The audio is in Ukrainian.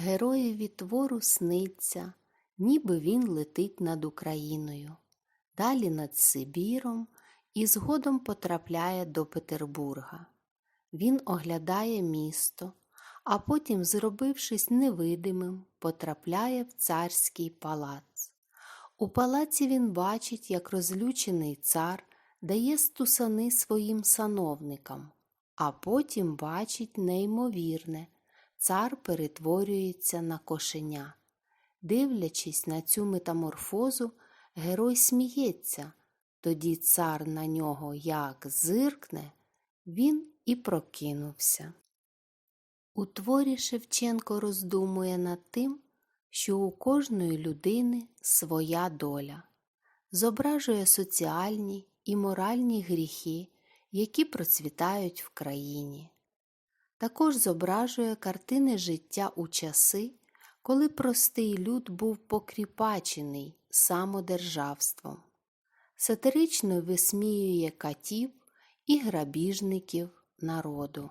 Героєві твору сниться, ніби він летить над Україною, далі над Сибіром і згодом потрапляє до Петербурга. Він оглядає місто, а потім, зробившись невидимим, потрапляє в царський палац. У палаці він бачить, як розлючений цар дає стусани своїм сановникам, а потім бачить неймовірне цар перетворюється на кошеня. Дивлячись на цю метаморфозу, герой сміється, тоді цар на нього як зиркне, він і прокинувся. У творі Шевченко роздумує над тим, що у кожної людини своя доля, зображує соціальні і моральні гріхи, які процвітають в країні. Також зображує картини життя у часи, коли простий люд був покріпачений самодержавством. Сатирично висміює катів і грабіжників народу.